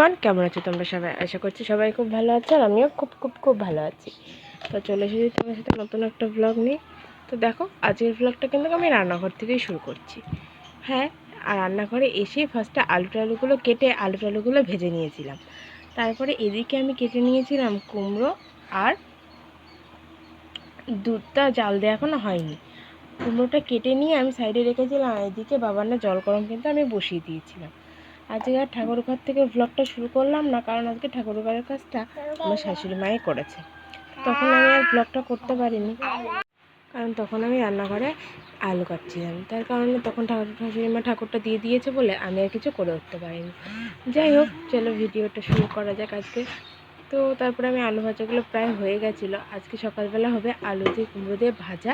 Everyone কেমন আছো তোমরা সবাই? আশা করছি সবাই খুব ভালো আছো আর আমিও খুব খুব খুব ভালো আছি। তো চলে এসেছি তোমার সাথে নতুন একটা ব্লগ নিয়ে। তো দেখো, আজকের ব্লগটা কিন্তু আমি রান্নাঘর থেকেই শুরু করছি। হ্যাঁ আর রান্নাঘরে এসে ফার্স্টে আলু টালুগুলো কেটে আলু টালুগুলো ভেজে নিয়েছিলাম। তারপরে এদিকে আমি কেটে নিয়েছিলাম কুমড়ো আর দুধটা জাল দেওয়া এখনও হয়নি। কুমড়োটা কেটে নিয়ে আমি সাইডে রেখেছিলাম এদিকে বাবার না জল গরম কিন্তু আমি বসিয়ে দিয়েছিলাম। আজকে আর ঠাকুর ঘর থেকে ভ্লগটা শুরু করলাম না, কারণ আজকে ঠাকুর ঘরের কাজটা আমার শাশুড়ি মাই করেছে। তখন আমি আর ভ্লগটা করতে পারিনি, কারণ তখন আমি রান্নাঘরে আলু কাটছিলাম। তার কারণে তখন ঠাকুর, শাশুড়ি মা ঠাকুরটা দিয়ে দিয়েছে বলে আমি আর কিছু করে উঠতে পারিনি। যাই হোক, চলো ভিডিওটা শুরু করা যাক আজকে। তো তারপরে আমি আলু ভাজাগুলো প্রায় হয়ে গেছিল। আজকে সকালবেলা হবে আলু দিয়ে কুমড়ো দিয়ে ভাজা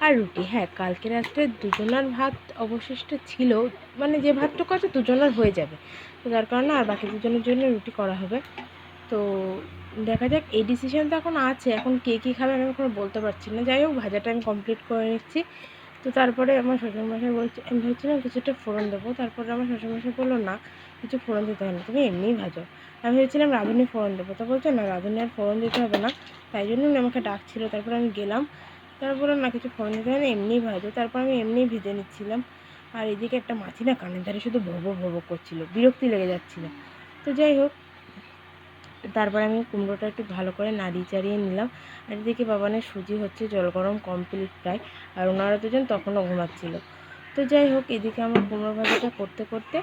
আর রুটি। হ্যাঁ কালকে রাত্রে দুজনার ভাত অবশিষ্ট ছিল। মানে যে ভাতটুকু আছে দুজনের হয়ে যাবে। তো যার কারণে আর বাকি দুজনের জন্য রুটি করা হবে। তো দেখা যাক, এই ডিসিশান তো এখন আছে। এখন কে কী খাবে আমি এখন বলতে পারছি না। যাই হোক, ভাজাটা আমি কমপ্লিট করে নিচ্ছি। তো তারপরে আমার শ্বশুরমশাই বলছে, আমি ভাবছিলাম কিছুটা ফোড়ন দেবো। তারপরে আমার শ্বশুরমশাই বলল, না কিছু ফোড়ন দিতে হয় না। তুমি এমনিই ভাজো। আমি ভেবেছিলাম রাঁধুনি ফোড়ন দেবো। তো বলছে, না, রাঁধুনি আর ফোড়ন দিতে হবে না। তাই জন্য আমাকে ডাকছিল। তারপরে আমি গেলাম। তারপরে না, কিছু ফোড়ন দিতে হয় না, এমনিই ভাজো। তারপর আমি এমনিই ভেজে নিচ্ছিলাম। আর এদিকে একটা মাছি না, কানের ধারে শুধু ভোবো ভোবো করছিল। বিরক্তি লেগে যাচ্ছিল। তো যাই হোক, তারপরে আমি কুমড়োটা একটু ভালো করে নাড়িয়ে চাড়িয়ে নিলাম। আর এদিকে বাবানের সুজি হচ্ছে জল গরম কমপ্লিট প্রায়। আর ওনারা দুজন তখনও ঘুমাচ্ছিল। তো যাই হোক, এদিকে আমার কুমড়ো ভাজাটা করতে করতে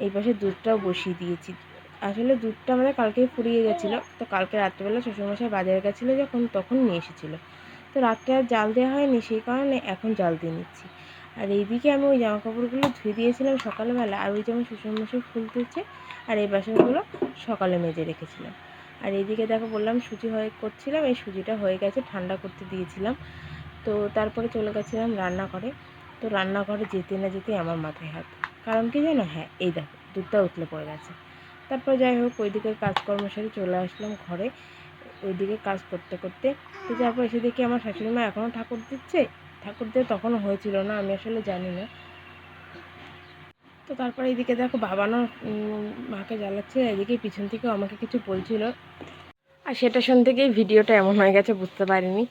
এই পাশে দুধটাও বসিয়ে দিয়েছি। আসলে দুধটা আমাদের কালকেই ফুরিয়ে গেছিল। তো কালকে রাত্রেবেলা শ্বশুরমশাই বাজারে গেছিল যখন, তখন নিয়ে এসেছিল। তো রাত্রে আর জাল দেওয়া হয়নি, সেই কারণে এখন জাল দিয়ে নিচ্ছি। আর এইদিকে আমি ওই জামা কাপড়গুলো ধুয়ে দিয়েছিলাম সকালবেলা, আর ওই যে আমার শ্বশুরমশাই ফুল তুলছে, আর এই বাসনগুলো সকালে মেজে রেখেছিলাম। আর এইদিকে দেখো বললাম সুজি হয়ে, করছিলাম, এই সুজিটা হয়ে গেছে, ঠান্ডা করতে দিয়েছিলাম। তো তারপরে চলে গেছিলাম রান্নাঘরে। তো রান্নাঘরে যেতে না যেতে আমার মাথায় হাত। কারণ কি জানো? হ্যাঁ এই দেখো দুধটা উতলে পড়ে গেছে। তারপর যাই হোক ওইদিকের কাজকর্ম সাথে চলে আসলাম ঘরে। ওইদিকে কাজ করতে করতে তো তারপর এসে দেখি আমার শাশুড়ি মা এখনও ঠাকুর দিচ্ছে। ঠাকুর দিয়ে তখনও হয়েছিল না আমি আসলে জানি না। তো তারপরে এইদিকে দেখো বাবানও উম, মাকে জ্বালাচ্ছে এদিকে পিছন থেকেও আমাকে কিছু বলছিল। সেটা শুনতে গিয়ে ভিডিওটা এমন হয়ে গেছে, বুঝতে পারিনি।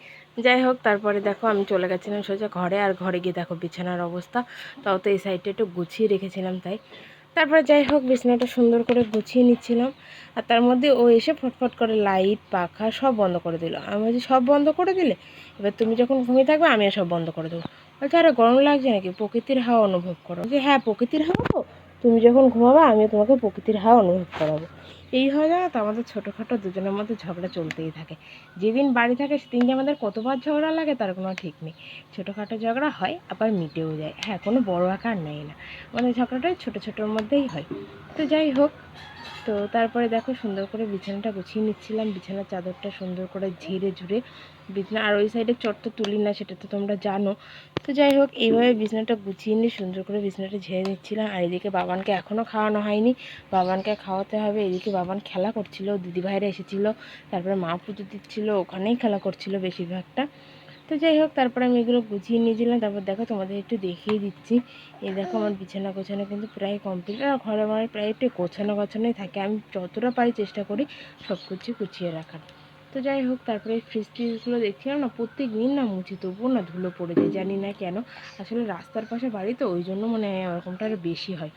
যাই হোক, তারপরে দেখো আমি চলে গেছিলাম সোজা ঘরে, আর ঘরে গিয়ে দেখো বিছানার অবস্থা। তাও তো এই সাইডটা একটু গুছিয়ে রেখেছিলাম তাই। তারপরে যাই হোক, বিছানাটা সুন্দর করে গুছিয়ে নিচ্ছিলাম। আর তার মধ্যে ও এসে ফটফট করে লাইট, পাখা সব বন্ধ করে দিল। আমি বলছি, সব বন্ধ করে দিলে? এবার তুমি যখন ঘুমিয়ে থাকবে আমিও সব বন্ধ করে দেবো। বলছে, আরে গরম লাগছে নাকি? প্রকৃতির হাওয়া অনুভব করো। যে হ্যাঁ প্রকৃতির হাওয়া তুমি যখন ঘুমাবে, আমিও তোমাকে প্রকৃতির হাওয়া অনুভব করাবো। এই হয় জানো তো আমাদের ছোটোখাটো দুজনের মধ্যে ঝগড়া চলতেই থাকে। যেদিন বাড়ি থাকে সেদিন যে আমাদের কতবার ঝগড়া লাগে তার কোনো ঠিক নেই। ছোটোখাটো ঝগড়া হয়, আবার মিটেও যায়। হ্যাঁ কোনো বড় আকার নেয় না। মানে ঝগড়াটাই ছোটো ছোটোর মধ্যেই হয়। তো যাই হোক তো তারপরে দেখো সুন্দর করে বিছানাটা গুছিয়ে নিচ্ছিলাম। বিছানার চাদরটা সুন্দর করে ঝেড়ে ঝুড়ে বিছানা, আর ওই সাইডে চট তো তুলি না, সেটা তো তোমরা জানো। তো যাই হোক, এইভাবে বিছানাটা গুছিয়ে নিয়ে সুন্দর করে বিছানাটা ঝেড়ে নিচ্ছিলাম। আর এদিকে বাবানকে এখনও খাওয়ানো হয়নি। বাবানকে খাওয়াতে হবে। এদিকে বাবান খেলা করছিল, দিদিভাইরা এসেছিল, তারপরে মা পুজো দিচ্ছিল, ওখানেই খেলা করছিল বেশিরভাগটা। তো যাই হোক, তারপরে আমি এগুলো গুছিয়ে নিয়েছিলাম তারপর দেখো তোমাদের একটু দেখিয়ে দিচ্ছি। এই দেখো আমার বিছানা গোছানো কিন্তু প্রায় কমপ্লিট আর ঘরে আমার প্রায় একটু গোছানো গোছানোই থাকে। আমি যতটা পারি চেষ্টা করি সব কিছু গুছিয়ে রাখার। তো যাই হোক, তারপরে ফ্রিজ ট্রিজগুলো দেখছিলাম না প্রত্যেক দিন না মুছি, তবুও না ধুলো পড়ে যায়, জানি না কেন। আসলে রাস্তার পাশে বাড়ি তো, ওই জন্য মনে হয় ওরকমটা আরও বেশি হয়।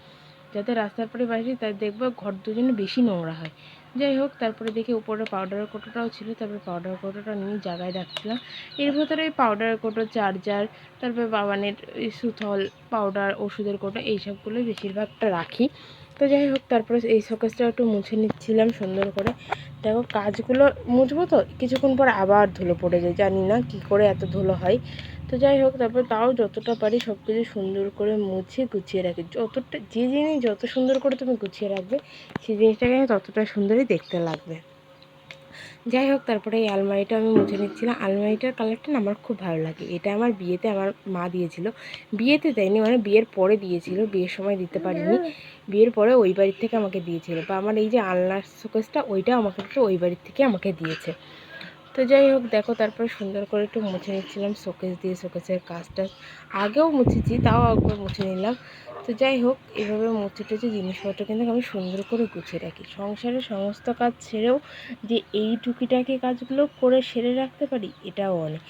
যাতে রাস্তার পরে বাড়ি তার দেখব ঘর দুজনে বেশি নোংরা হয়। যাই হোক, তারপরে দেখি উপরে পাউডারের কোটোটাও ছিল, তারপরে পাউডার কোটোটা নিয়ে জায়গায় রাখছিলাম। এর ভেতরে পাউডারের কোটো চার্জার তারপরে বাবানের সুথল পাউডার ওষুধের কোটো এইসবগুলোই বেশিরভাগটা রাখি। তো যাই হোক, তারপরে এই শোকেসটা একটু মুছে নিচ্ছিলাম সুন্দর করে। দেখো, কাজগুলো মুছবো তো, কিছুক্ষণ পর আবার ধুলো পড়ে যায়, জানি না কি করে এত ধুলো হয়। তো যাই হোক, তারপর তাও যতটা পারি সব কিছু সুন্দর করে মুছে গুছিয়ে রাখি। যতটা যে জিনিস যত সুন্দর করে তুমি গুছিয়ে রাখবে, সেই জিনিসটাকে আমি ততটা সুন্দরই দেখতে লাগবে। যাই হোক, তারপরে এই আলমারিটা আমি মুছে নিচ্ছিলাম। আলমারিটার কালারটা না আমার খুব ভালো লাগে। এটা আমার বিয়েতে আমার মা দিয়েছিল। বিয়েতে দেয়নি মানে বিয়ের পরে দিয়েছিল। বিয়ের সময় দিতে পারিনি। বিয়ের পরে ওই বাড়ির থেকে আমাকে দিয়েছিল। বা আমার এই যে আলনার শোকেসটা ওইটা আমাকে ওই বাড়ির থেকে আমাকে দিয়েছে। তো যাই হোক, দেখো তারপর সুন্দর করে একটু মুছে নিচ্ছিলাম শোকেস দিয়ে শোকেসের কাজটা। আগেও মুছেছি, তাও একবার মুছে নিলাম। তো যাই হোক, এভাবে মুছে টুছে জিনিসপত্র কিন্তু আমি সুন্দর করে গুছিয়ে রাখি। সংসারের সমস্ত কাজ ছেড়েও যে এই টুকিটাকি কাজগুলো করে সেরে রাখতে পারি, এটাও অনেক।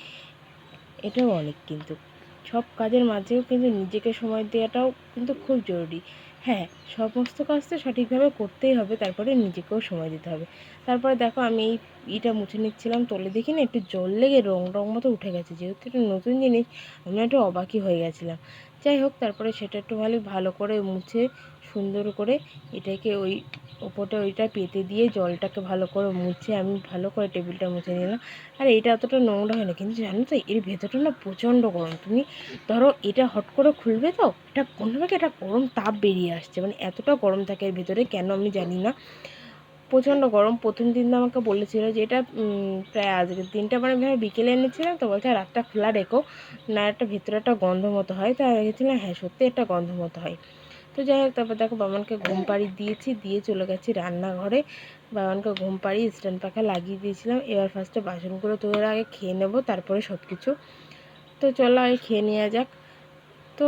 এটাও অনেক কিন্তু। সব কাজের মাঝেও কিন্তু নিজেকে সময় দেওয়াটাও কিন্তু খুব জরুরি। হ্যাঁ সমস্ত কাজ তো সঠিকভাবে করতেই হবে, তারপরে নিজেকেও সময় দিতে হবে। তারপরে দেখো আমি এই ইটা মুছে নিচ্ছিলাম, তোলে দেখি না একটু জল লেগে রং রং মতো উঠে গেছে, যেহেতু একটু নতুন জিনিস, আমি একটু অবাকই হয়ে গেছিলাম। যাই হোক, তারপরে সেটা একটু ভালো ভালো করে মুছে সুন্দর করে এটাকে ওই ওপরটা ওইটা পেতে দিয়ে জলটাকে ভালো করে মুছে, আমি ভালো করে টেবিলটা মুছে নিলাম। আর এটা অতটা নোংরা হয় না, কিন্তু জানো তো, এর ভেতরটা না প্রচণ্ড গরম। তুমি ধরো এটা হট করে খুলবে তো, এটা কোনোভাবে একটা গরম তাপ বেরিয়ে আসছে। মানে এতটা গরম থাকে এর ভেতরে, কেন আমি জানি না। প্রচণ্ড গরম। প্রথম দিন আমাকে বলেছিল যে এটা প্রায় আজকের দিনটা মানে ভাবে বিকেলে এনেছিলাম, তো বলছে রাতটা খোলা রেখো, না একটা ভেতরে একটা গন্ধ মতো হয়। তাই রেখেছিলাম হ্যাঁ সত্যি একটা গন্ধ মতো হয়। তো যাই হোক, তারপর দেখো বাবানকে ঘুম পাড়ি দিয়েছি, দিয়ে চলে গেছি রান্নাঘরে। বাবানকে ঘুম পাড়িয়ে স্ট্যান্ড পাখা লাগিয়ে দিয়েছিলাম। এবার ফার্স্টে বাসনগুলো তোদের আগে খেয়ে নেব, তারপরে সব কিছু তো চলো আগে খেয়ে নেওয়া যাক। তো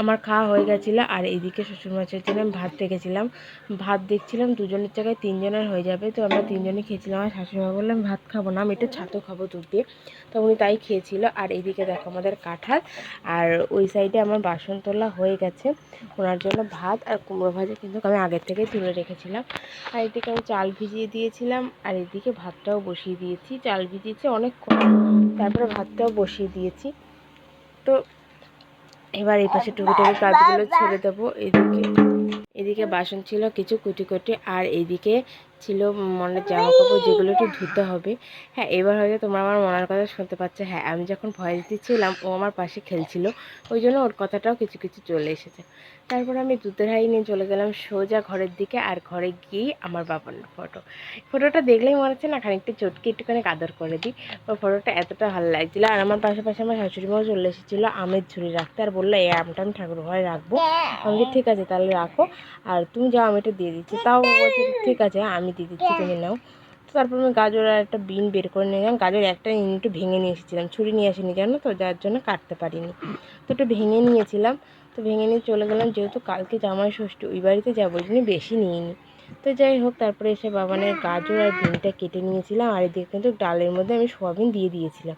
আমার খাওয়া হয়ে গেছিল আর এইদিকে শ্বশুরমশাইয়ের জন্য আমি ভাত রেখেছিলাম। ভাত দেখছিলাম দুজনের জায়গায় তিনজনের হয়ে যাবে, তো আমরা তিনজনে খেয়েছিলাম। আমার শাশুড়িমা বললাম ভাত খাব না, আমি একটু ছাতু খাব দুধ দিয়ে। তো উনি তাই খেয়েছিল। আর এইদিকে দেখো আমাদের কাঁঠাল, আর ওই সাইডে আমার বাসন তোলা হয়ে গেছে ওনার জন্য ভাত আর কুমড়ো ভাজা কিন্তু আমি আগের থেকেই তুলে রেখেছিলাম। আর এদিকে আমি চাল ভিজিয়ে দিয়েছিলাম, আর এদিকে ভাতটাও বসিয়ে দিয়েছি। চাল ভিজিয়েছি অনেক তারপরে ভাতটাও বসিয়ে দিয়েছি। তো এবার এই পাশে টুকিটাকি কাজগুলো ছেড়ে দেবো। এদিকে এদিকে বাসন ছিল কিছু কুটি কুটি আর এদিকে ছিল মনের জামা কাপড় যেগুলো একটু ধুতে হবে। হ্যাঁ এবার হয়তো তোমরা আমার মনের কথা শুনতে পাচ্ছ হ্যাঁ আমি যখন ভয়েস দিচ্ছিলাম, ও আমার পাশে খেলছিল, ওই জন্য ওর কথাটাও কিছু কিছু চলে এসেছে। তারপর আমি দুধের হাই নিয়ে চলে গেলাম সোজা ঘরের দিকে আর ঘরে গিয়ে আমার বাবার ফটো। ফটোটা দেখলেই মনে হচ্ছে না খানিকটা চটকে একটুখানি কাদর করে দিই। ওই ফটোটা এতটা ভালো লাগছিল আর আমার পাশাপাশি আমার শাশুড়ি মাও চলে এসেছিল আমের ঝুড়ি রাখতে আর বলল এই আমটা আমি ঠাকুর ঘরে রাখব। আমি ঠিক আছে, তাহলে রাখো। আর তুমি যাও, আমি এটা দিয়ে দিচ্ছি। তাও ঠিক আছে, আমি দিয়ে দিচ্ছি তুমি নাও। তো তারপর আমি গাজর আর একটা বিন বের করে নিলাম গাজর একটা একটু ভেঙে নিয়ে এসেছিলাম ছুরি নিয়ে আসিনি জানো তো যার জন্য কাটতে পারিনি। তো একটু ভেঙে নিয়েছিলাম তো ভেঙে নিয়ে চলে গেলাম। যেহেতু কালকে জামাই ষষ্ঠী ওই বাড়িতে যাব ওই জন্য বেশি নিইনি। তো যাই হোক তারপরে এসে বাবানের গাজর আর বিনটা কেটে নিয়েছিলাম আর এদিকে কিন্তু ডালের মধ্যে আমি সোয়াবিন দিয়ে দিয়েছিলাম।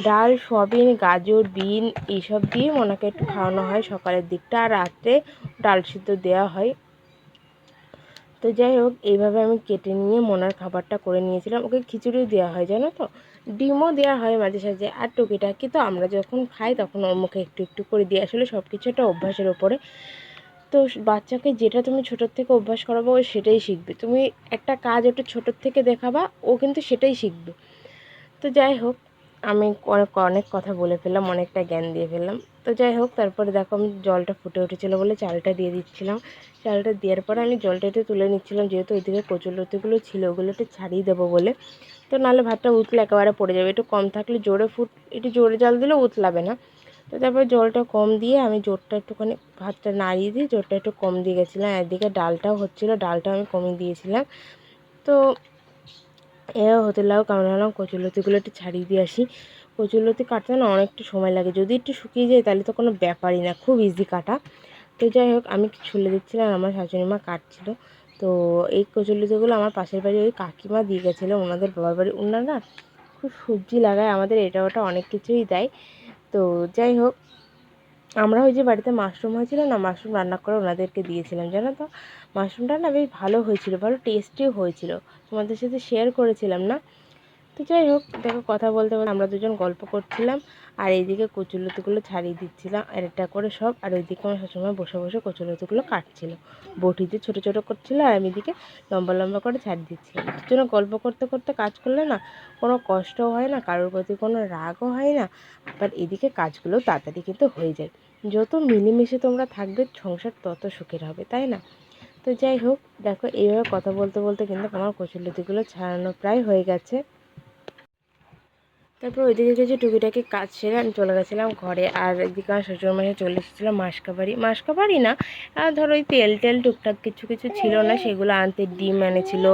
ডাল সোয়াবিন গাজর বিন এইসব দিয়ে ওনাকে একটু খাওয়ানো হয় সকালের দিকটা আর রাত্রে ডাল সিদ্ধ দেওয়া হয়। তো যাই হোক, এইভাবে আমি কেটে নিয়ে মোনার খাবারটা করে নিয়েছিলাম। ওকে খিচুড়িও দেওয়া হয়, জানো তো? ডিমও দেওয়া হয় মাঝে সাঝে। আর টুকিটাকি তো আমরা যখন খাই তখন ওর মুখে একটু একটু করে দিয়ে আসলে সব কিছু একটা অভ্যাসের ওপরে। তো বাচ্চাকে যেটা তুমি ছোটোর থেকে অভ্যাস করাবো, ও সেটাই শিখবে। তুমি একটা কাজ একটু ছোটোর থেকে দেখাবা, ও কিন্তু সেটাই শিখবে। তো যাই হোক আমি অনেক অনেক কথা বলে ফেললাম, অনেকটা জ্ঞান দিয়ে ফেললাম। তো যাই হোক, তারপরে দেখো আমি জলটা ফুটে উঠেছিলো বলে চালটা দিয়ে দিচ্ছিলাম। চালটা দেওয়ার পরে আমি জলটা একটু তুলে নিচ্ছিলাম, যেহেতু ওইদিকে কচুলতিগুলো ছিল ওগুলো একটু ছাড়িয়ে দেবো বলে। তো নাহলে ভাতটা উতলে একেবারে পড়ে যাবে, একটু কম থাকলে জোরে ফুট, একটু জোরে জল দিলে উতলাবে না। তো তারপরে জলটা কম দিয়ে আমি জোরটা একটুখানি ভাতটা নাড়িয়ে দিয়ে জোরটা একটু কম দিয়ে গেছিলাম। একদিকে ডালটাও হচ্ছিল ডালটা আমি কমিয়ে দিয়েছিলাম। তো এও হতে লাগুক, আমরা ভাবলাম কচুলতিগুলো একটু ছাড়িয়ে দিয়ে আসি। কচুরলতি কাটতে না অনেকটা সময় লাগে। যদি একটু শুকিয়ে যায় তাহলে তো কোনো ব্যাপারই না, খুব ইজি কাটা। তো যাই হোক, আমি ছুলে দিচ্ছিলাম আমার শাশুড়ি মা কাটছিলো। তো এই কচুরলতিগুলো আমার পাশের বাড়ি ওই কাকিমা দিয়ে গেছিল, ওনাদের বাবার বাড়ি। ওনারা খুব সবজি লাগায়, আমাদের এটা ওটা অনেক কিছুই দেয়। তো যাই হোক আমরা ওই যে বাড়িতে মাশরুম হয়েছিল না, মাশরুম রান্না করে ওনাদেরকে দিয়েছিলাম, জানো তো? মাশরুমটা না বেশ ভালো হয়েছিল, ভালো টেস্টিও হয়েছিল। তোমাদের সাথে শেয়ার করেছিলাম না? তো যাই হোক, দেখো কথা বলতে বলতে আমরা দুজন গল্প করছিলাম, আর এইদিকে কচুলতিগুলো ছাড়িয়ে দিচ্ছিলাম, আর এটা করে সব, আর ওইদিকে আমার সবসময় বসে বসে কচুলতিগুলো কাটছিল। বটিতে ছোটো ছোটো করছিল, আর আমি এদিকে লম্বা লম্বা করে ছাড়িয়ে দিচ্ছিলাম। জন্য গল্প করতে করতে কাজ করলে না, কোনো কষ্টও হয় না, কারোর প্রতি কোনো রাগও হয় না, আবার এদিকে কাজগুলো তাড়াতাড়ি কিন্তু হয়ে যায়। যত মিলেমিশে তোমরা থাকবে, সংসার তত সুখের হবে, তাই না? তো যাই হোক, দেখো এইভাবে কথা বলতে বলতে কিন্তু আমার কচুলতিগুলো ছাড়ানো প্রায় হয়ে গেছে। তারপর ওইদিকে কিছু টুকিটাকি কাজ সেরে আমি চলে গেছিলাম ঘরে, আর এদিকে আমার শ্বশুরমশাই চলে এসেছিল মাসকাবাড়ি। মাসকাবাড়ি না ধরো ওই তেল টেল টুকটাক কিছু কিছু ছিল না, সেগুলো আনতে ডিম এনেছিল।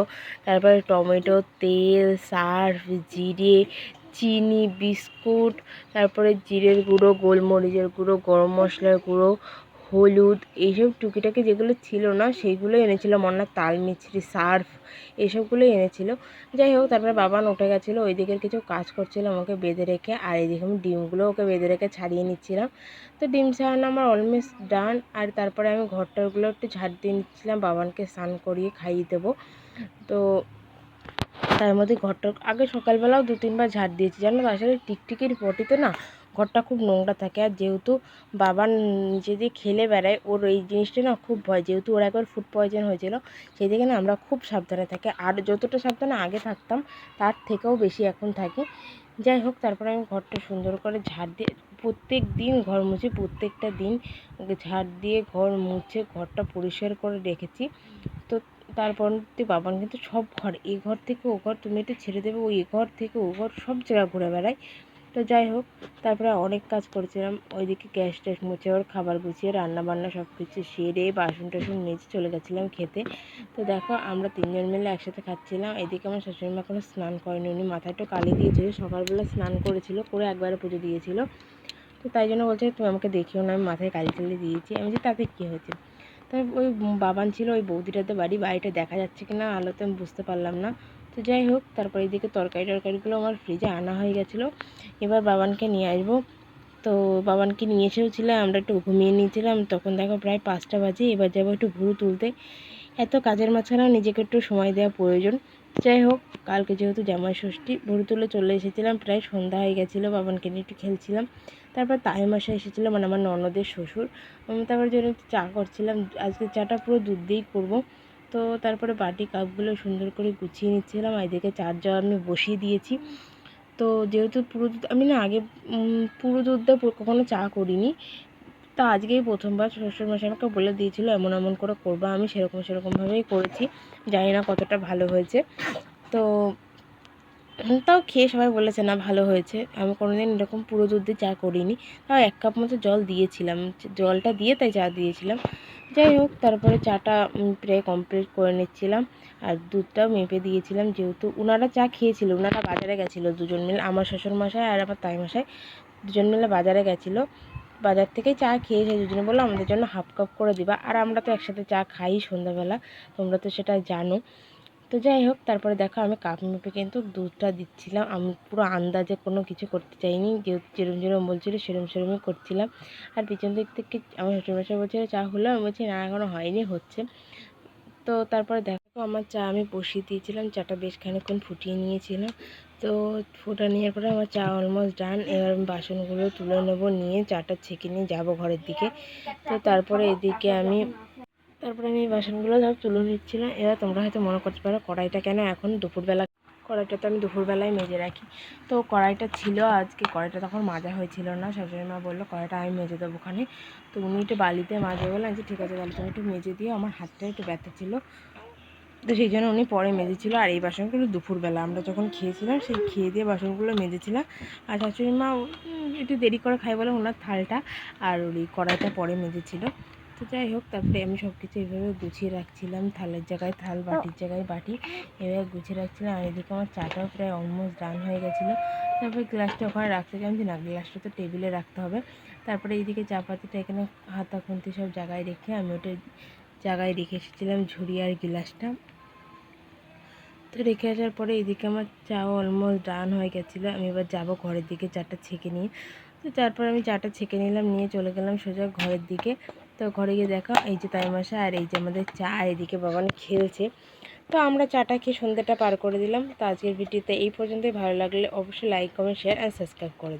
তারপরে টমেটো, তেল সার্ফ জিরে চিনি, বিস্কুট, তারপরে জিরের গুঁড়ো, গোলমরিচের গুঁড়ো, গরম মশলার গুঁড়ো, হলুদ, এইসব টুকিটাকি যেগুলো ছিল না, সেইগুলো এনেছিল মন্নার তাল মিছরি, সার্ফ এইসবগুলোই এনেছিল। যাই হোক, তারপরে বাবান উঠে গেছিল ওই দিকের কিছু কাজ করছিল আমাকে বেঁধে রেখে, আর এইদিকে আমি ডিমগুলো ওকে বেঁধে রেখে ছাড়িয়ে নিচ্ছিলাম। তো ডিম ছাড়ানো আমার অলমোস্ট ডান আর তারপরে আমি ঘরটারগুলো একটু ঝাড় দিয়ে নিচ্ছিলাম, বাবানকে স্নান করিয়ে খাইয়ে দেবো। তো তার মধ্যে ঘরটা আগে সকালবেলাও দু তিনবার ঝাড় দিয়েছি, জানো তো? আসলে টিকটিকির পটিতে না ঘরটা খুব নোংরা থাকে। আর যেহেতু বাবা নিচে দিয়ে খেলে বেড়ায়, ওর এই জিনিসটা না খুব ভয়। যেহেতু ওর একবার ফুড পয়জন হয়েছিল, সেই থেকে না আমরা খুব সাবধানে থাকি। আর যতটা সাবধানে আগে থাকতাম, তার থেকেও বেশি এখন থাকি। যাই হোক, তারপরে আমি ঘরটা সুন্দর করে ঝাড় দিয়ে প্রত্যেক দিন ঘর মুছি, প্রত্যেকটা দিন ঝাড় দিয়ে ঘর মুছে, ঘরটা পরিষ্কার করে রেখেছি। তো তারপর বাবান কিন্তু সব ঘর এ ঘর থেকে ও ঘর তুমি একটু ছেড়ে দেবে, ওই ঘর থেকে ও ঘর সব জায়গায় ঘুরে বেড়ায়। তো যাই হোক, তারপরে অনেক কাজ করেছিলাম, ওইদিকে গ্যাস ট্যাস মুছে ওর খাবার গুছিয়ে রান্না বান্না সব কিছু সেরে বাসন টাসন মেজে চলে গেছিলাম খেতে। তো দেখো আমরা তিনজন মিলে একসাথে খাচ্ছিলাম, এদিকে আমার শাশুড়ি মা কোনো স্নান করেনি, উনি মাথায় একটু কালি দিয়েছিল, সকালবেলা স্নান করেছিল, করে একবারে পুজো দিয়েছিল। তো তাই জন্য বলছে তুমি আমাকে দেখিও না, আমি মাথায় কালি টালি দিয়েছি। আমি যে তাতে কী হয়েছে? তাই ওই বাবান ছিল, ওই বৌদিটাতে বাড়ি, বাড়িটা দেখা যাচ্ছে কি না আলোতে আমি বুঝতে পারলাম না। তো যাই হোক, তারপরে এদিকে তরকারি টরকারিগুলো আমার ফ্রিজে আনা হয়ে গেছিল। এবার বাবানকে নিয়ে আসব। তো বাবানকে নিয়ে এসেও ছিল, আমরা একটু ঘুমিয়ে নিয়েছিলাম। তখন দেখো প্রায় পাঁচটা বাজে, এবার যাব একটু ভুরু তুলতে। এত কাজের মাঝখানেও নিজেকে একটু সময় দেওয়া প্রয়োজন। যাই হোক, কালকে যেহেতু জামাই ষষ্ঠী, ভুরু তুলে চলে এসেছিলাম, প্রায় সন্ধ্যা হয়ে গেছিল, বাবানকে নিয়ে একটু খেলছিলাম। তারপর তাই মাসা এসেছিল মানে আমার ননদের শ্বশুর। তারপর জন্য চা করছিলাম, আজকে চাটা পুরো দুধ দিয়েই করব। তো তারপরে বাটি কাপগুলো সুন্দর করে গুছিয়ে নিচ্ছিলাম এদিকে চার্জার আমি বসিয়ে দিয়েছি। তো যেহেতু পুরো দুধ, আমি না আগে পুরো দুধ দিয়ে কখনো চা করিনি। তা আজকেই প্রথমবার শ্বশুরমশাই আমাকে বলে দিয়েছিলো, এমন এমন করে করব, আমি সেরকম সেরকমভাবেই করেছি। জানি না কতটা ভালো হয়েছে। তো তাও খেয়ে সবাই বলেছে, না, ভালো হয়েছে। আমি কোনোদিন এরকম পুরো দুধ দিয়ে চা করিনি। তাও এক কাপ মতো জল দিয়েছিলাম, জলটা দিয়ে তাই চা দিয়েছিলাম। যাই হোক, তারপরে চাটা প্রায় কমপ্লিট করে নিচ্ছিলাম। আর দুধটাও মেপে দিয়েছিলাম, যেহেতু ওনারা চা খেয়েছিল ওনারা বাজারে গেছিল দুজন মিলে, আমার শ্বশুরমশাই আর আমার তাই মশাই দুজন মিলে বাজারে গেছিল। বাজার থেকে চা খেয়ে খেয়েছে দুজনে বলল, আমাদের জন্য হাফ কাপ করে দিবা। আর আমরা তো একসাথে চা খাই সন্ধ্যাবেলা, তোমরা তো সেটা জানো। তো যাই হোক, তারপরে দেখো আমি কাপ মেপে কিন্তু দুধটা দিচ্ছিলাম। আমি পুরো আন্দাজে কোনো কিছু করতে চাইনি, যেহেতু যেরম যেরম বলছিলো সেরম সেরমই করছিলাম। আর পিছন দিক থেকে আমার শ্বশুরমশাই বলছিল, চা হলো? আমি বলছি, না এখনও হয়নি, হচ্ছে। তো তারপরে দেখো আমার চা আমি বসিয়ে দিয়েছিলাম, চাটা বেশ খানিক্ষণ ফুটিয়ে নিয়েছিলাম। তো ফোটা নেওয়ার পরে আমার চা অলমোস্ট ডান এবার বাসনগুলো তুলে নেব, নিয়ে চাটা ছেঁকে নিয়ে যাব ঘরের দিকে। তো তারপরে এদিকে আমি, তারপরে আমি বাসনগুলো সব তুলে নিচ্ছিলাম। এবার তোমরা হয়তো মনে করতে পারো কড়াইটা কেন এখন দুপুরবেলা, কড়াইটা তো আমি দুপুরবেলায় মেজে রাখি। তো কড়াইটা ছিল আজকে, কড়াইটা তখন মাজা হয়েছিল না। শাশুড়ি মা বলল, কড়াইটা আমি মেজে দেবো ওখানে। তো উনি একটু বালিতে মাজে বললাম যে ঠিক আছে, তাহলে তুমি একটু মেজে দিও। আমার হাতটা একটু ব্যথা ছিল। তো সেই জন্য উনি পরে মেজেছিল। আর এই বাসনগুলো দুপুরবেলা। আমরা যখন খেয়েছিলাম, সেই খেয়ে দিয়ে বাসনগুলো মেজেছিলাম। আর শাশুড়ি মা একটু দেরি করে খাই বলে ওনার থালটা আর ওই কড়াইটা পরে মেজেছিল। তো যাই হোক, তারপরে আমি সব কিছু এইভাবে গুছিয়ে রাখছিলাম। থালের জায়গায় থাল, বাটির জায়গায় বাটি এভাবে গুছিয়ে রাখছিলাম। আর এদিকে আমার চাটাও প্রায় অলমোস্ট ডান হয়ে গেছিল। তারপরে গ্লাসটা ওখানে রাখতে চাইছি না, গ্লাসটা তো টেবিলে রাখতে হবে। তারপরে এইদিকে চা পাতিটা এখানে হাতা খুন্তি সব জায়গায় রেখে আমি ওটা জায়গায় রেখে এসেছিলাম ঝুড়ি আর গ্লাসটা। তো রেখে আসার পরে এদিকে আমার চা অলমোস্ট ডান হয়ে গেছিল। আমি এবার যাব ঘরের দিকে চাটা ছেঁকে নিয়ে। তো তারপর আমি চাটা ছেঁকে নিলাম, নিয়ে চলে গেলাম সোজা ঘরের দিকে। তো ঘরে গিয়ে দেখা, এই যে তাই মশা আর এই যে আমাদের চা এদিকে বাবান খেলছে। তো আমরা চাটা খেয়ে সন্ধ্যাটা পার করে দিলাম। তো আজকের ভিডিওতে এই পর্যন্তই। ভালো লাগলে অবশ্যই like comment share and subscribe করে